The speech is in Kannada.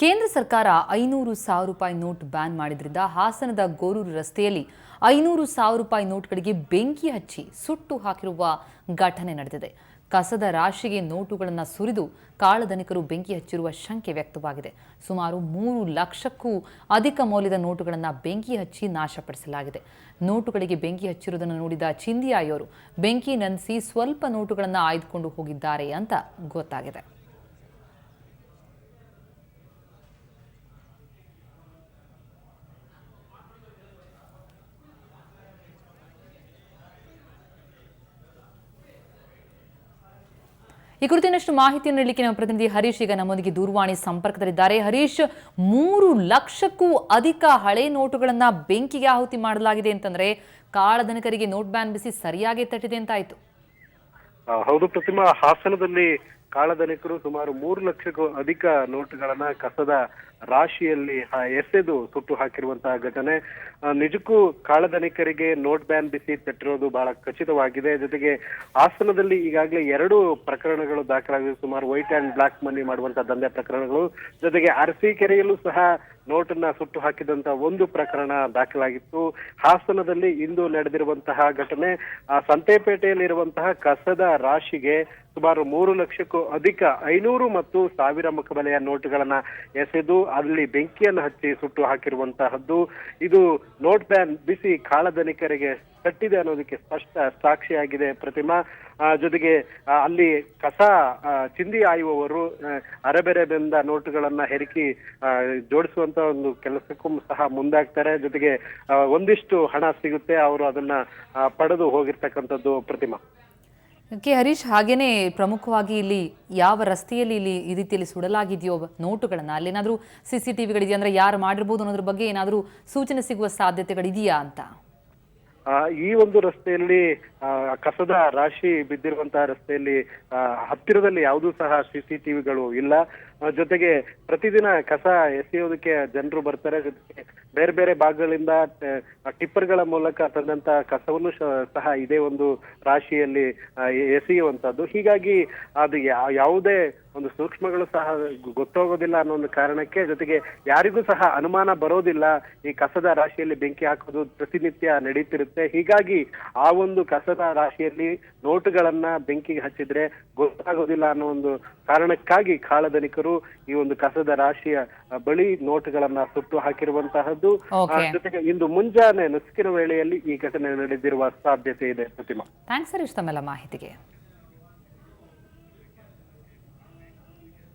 ಕೇಂದ್ರ ಸರ್ಕಾರ ಐನೂರು ಸಾವಿರ ರೂಪಾಯಿ ನೋಟ್ ಬ್ಯಾನ್ ಮಾಡಿದ್ರಿಂದ ಹಾಸನದ ಗೋರೂರು ರಸ್ತೆಯಲ್ಲಿ ಐನೂರು ಸಾವಿರ ರೂಪಾಯಿ ನೋಟ್ಗಳಿಗೆ ಬೆಂಕಿ ಹಚ್ಚಿ ಸುಟ್ಟು ಹಾಕಿರುವ ಘಟನೆ ನಡೆದಿದೆ. ಕಸದ ರಾಶಿಗೆ ನೋಟುಗಳನ್ನು ಸುರಿದು ಕಾಳಧನಿಕರು ಬೆಂಕಿ ಹಚ್ಚಿರುವ ಶಂಕೆ ವ್ಯಕ್ತವಾಗಿದೆ. ಸುಮಾರು ಮೂರು ಲಕ್ಷಕ್ಕೂ ಅಧಿಕ ಮೌಲ್ಯದ ನೋಟುಗಳನ್ನು ಬೆಂಕಿ ಹಚ್ಚಿ ನಾಶಪಡಿಸಲಾಗಿದೆ. ನೋಟುಗಳಿಗೆ ಬೆಂಕಿ ಹಚ್ಚಿರುವುದನ್ನು ನೋಡಿದ ಚಿಂದಿಯಾಯಿಯವರು ಬೆಂಕಿ ನಂದಿಸಿ ಸ್ವಲ್ಪ ನೋಟುಗಳನ್ನು ಆಯ್ದುಕೊಂಡು ಹೋಗಿದ್ದಾರೆ ಅಂತ ಗೊತ್ತಾಗಿದೆ. ಈ ಕುರಿತಿನಷ್ಟು ಮಾಹಿತಿ ನೀಡಲಿಕ್ಕೆ ನಮ್ಮ ಪ್ರತಿನಿಧಿ ಹರೀಶ್ ಈಗ ನಮ್ಮೊಂದಿಗೆ ದೂರವಾಣಿ ಸಂಪರ್ಕದಲ್ಲಿದ್ದಾರೆ. ಹರೀಶ್, ಮೂರು ಲಕ್ಷಕ್ಕೂ ಅಧಿಕ ಹಳೆ ನೋಟುಗಳನ್ನ ಬೆಂಕಿಗೆ ಆಹುತಿ ಮಾಡಲಾಗಿದೆ ಅಂತಂದ್ರೆ ಕಾಳಧನಕರಿಗೆ ನೋಟ್ ಬ್ಯಾನ್ ಬಿಸಿ ಸರಿಯಾಗಿ ತಟ್ಟಿದೆ ಅಂತಾಯ್ತು ಹೌದು ಪ್ರತಿಮಾ, ಹಾಸನದಲ್ಲಿ ಕಾಳಧನಿಕರು ಸುಮಾರು ಮೂರು ಲಕ್ಷಕ್ಕೂ ಅಧಿಕ ನೋಟುಗಳನ್ನ ಕಸದ ರಾಶಿಯಲ್ಲಿ ಎಸೆದು ಸುಟ್ಟು ಹಾಕಿರುವಂತಹ ಘಟನೆ. ನಿಜಕ್ಕೂ ಕಾಳಧನಿಕರಿಗೆ ನೋಟ್ ಬ್ಯಾನ್ ಬಿಸಿ ತಟ್ಟಿರೋದು ಬಹಳ ಖಚಿತವಾಗಿದೆ. ಜೊತೆಗೆ ಹಾಸನದಲ್ಲಿ ಈಗಾಗಲೇ ಎರಡು ಪ್ರಕರಣಗಳು ದಾಖಲಾಗಿವೆ. ಸುಮಾರು ವೈಟ್ ಅಂಡ್ ಬ್ಲಾಕ್ ಮನಿ ಮಾಡುವಂತಹ ದಂಧೆ ಪ್ರಕರಣಗಳು. ಜೊತೆಗೆ ಅರಸೀಕೆರೆಯಲ್ಲೂ ಸಹ ನೋಟನ್ನ ಸುಟ್ಟು ಹಾಕಿದಂತ ಒಂದು ಪ್ರಕರಣ ದಾಖಲಾಗಿತ್ತು. ಹಾಸನದಲ್ಲಿ ಇಂದು ನಡೆದಿರುವಂತಹ ಘಟನೆ, ಆ, ಸಂತೆಪೇಟೆಯಲ್ಲಿರುವಂತಹ ಕಸದ ರಾಶಿಗೆ ಸುಮಾರು ಮೂರು ಲಕ್ಷಕ್ಕೂ ಅಧಿಕ ಐನೂರು ಮತ್ತು ಸಾವಿರ ಮುಖಬೆಲೆಯ ನೋಟುಗಳನ್ನ ಎಸೆದು ಅಲ್ಲಿ ಬೆಂಕಿಯನ್ನು ಹಚ್ಚಿ ಸುಟ್ಟು ಹಾಕಿರುವಂತಹದ್ದು. ಇದು ನೋಟ್ ಬ್ಯಾನ್ ಬಿಸಿ ಕಾಳಧನಿಕರಿಗೆ ಕಟ್ಟಿದೆ ಅನ್ನೋದಕ್ಕೆ ಸ್ಪಷ್ಟ ಸಾಕ್ಷಿಯಾಗಿದೆ ಪ್ರತಿಮಾ. ಜೊತೆಗೆ ಅಲ್ಲಿ ಕಸ ಚಿಂದಿ ಆಯುವವರು ಆ, ಅರೆಬೆರೆ ಬೆಂದ ನೋಟುಗಳನ್ನ ಹೆರಿಕಿ ಜೋಡಿಸುವಂತ ಒಂದು ಕೆಲಸಕ್ಕೂ ಸಹ ಮುಂದಾಗ್ತಾರೆ. ಜೊತೆಗೆ ಒಂದಿಷ್ಟು ಹಣ ಸಿಗುತ್ತೆ. ಅವರು ಅದನ್ನ ಪಡೆದು ಹೋಗಿರ್ತಕ್ಕಂಥದ್ದು ಪ್ರತಿಮಾ. ಕೆ ಹರೀಶ್, ಹಾಗೇನೆ ಪ್ರಮುಖವಾಗಿ ಇಲ್ಲಿ ಯಾವ ರಸ್ತೆಯಲ್ಲಿ ಇಲ್ಲಿ ಈ ರೀತಿಯಲ್ಲಿ ಸುಡಲಾಗಿದೆಯೋ ನೋಟುಗಳನ್ನು, ಅಲ್ಲೇನಾದರೂ ಸಿ ಸಿ ಟಿವಿಗಳಿದೆಯಾ ಅಂದ್ರೆ ಯಾರು ಮಾಡಿರ್ಬೋದು ಅನ್ನೋದ್ರ ಬಗ್ಗೆ ಏನಾದರೂ ಸೂಚನೆ ಸಿಗುವ ಸಾಧ್ಯತೆಗಳಿದೆಯಾ ಅಂತ? ಈ ಒಂದು ರಸ್ತೆಯಲ್ಲಿ ಕಸದ ರಾಶಿ ಬಿದ್ದಿರುವಂತಹ ರಸ್ತೆಯಲ್ಲಿ ಹತ್ತಿರದಲ್ಲಿ ಯಾವುದೂ ಸಹ ಸಿಸಿಟಿವಿಗಳು ಇಲ್ಲ. ಜೊತೆಗೆ ಪ್ರತಿದಿನ ಕಸ ಎಸೆಯೋದಕ್ಕೆ ಜನರು ಬರ್ತಾರೆ. ಜೊತೆಗೆ ಬೇರೆ ಬೇರೆ ಭಾಗಗಳಿಂದ ಟಿಪ್ಪರ್ಗಳ ಮೂಲಕ ತಂದಂತ ಕಸವನ್ನು ಸಹ ಇದೇ ಒಂದು ರಾಶಿಯಲ್ಲಿ ಎಸೆಯುವಂತದ್ದು ಹೀಗಾಗಿ ಅದು ಯಾವುದೇ ಒಂದು ಸೂಕ್ಷ್ಮಗಳು ಸಹ ಗೊತ್ತಾಗೋದಿಲ್ಲ ಅನ್ನೋ ಒಂದು ಕಾರಣಕ್ಕೆ ಜೊತೆಗೆ ಯಾರಿಗೂ ಸಹ ಅನುಮಾನ ಬರೋದಿಲ್ಲ ಈ ಕಸದ ರಾಶಿಯಲ್ಲಿ ಬೆಂಕಿ ಹಾಕೋದು ಪ್ರತಿನಿತ್ಯ ನಡೀತಿರುತ್ತೆ. ಹೀಗಾಗಿ ಆ ಒಂದು ಕಸದ ರಾಶಿಯಲ್ಲಿ ನೋಟುಗಳನ್ನ ಬೆಂಕಿಗೆ ಹಚ್ಚಿದ್ರೆ ಗೊತ್ತಾಗೋದಿಲ್ಲ ಅನ್ನೋ ಒಂದು ಕಾರಣಕ್ಕಾಗಿ ಕಾಳಧನಿಕರು ಈ ಒಂದು ಕಸದ ರಾಶಿಯ ಬಳಿ ನೋಟುಗಳನ್ನ ಸುಟ್ಟು ಹಾಕಿರುವಂತಹದ್ದು. ಜೊತೆಗೆ ಇಂದು ಮುಂಜಾನೆ ನಸುಕಿನ ವೇಳೆಯಲ್ಲಿ ಈ ಘಟನೆ ನಡೆದಿರುವ ಸಾಧ್ಯತೆ ಇದೆ ಪ್ರತಿಮಾ. ಥ್ಯಾಂಕ್ಸ್ ಹರೀಶ್ ತಮ್ಮೆಲ್ಲ ಮಾಹಿತಿಗೆ.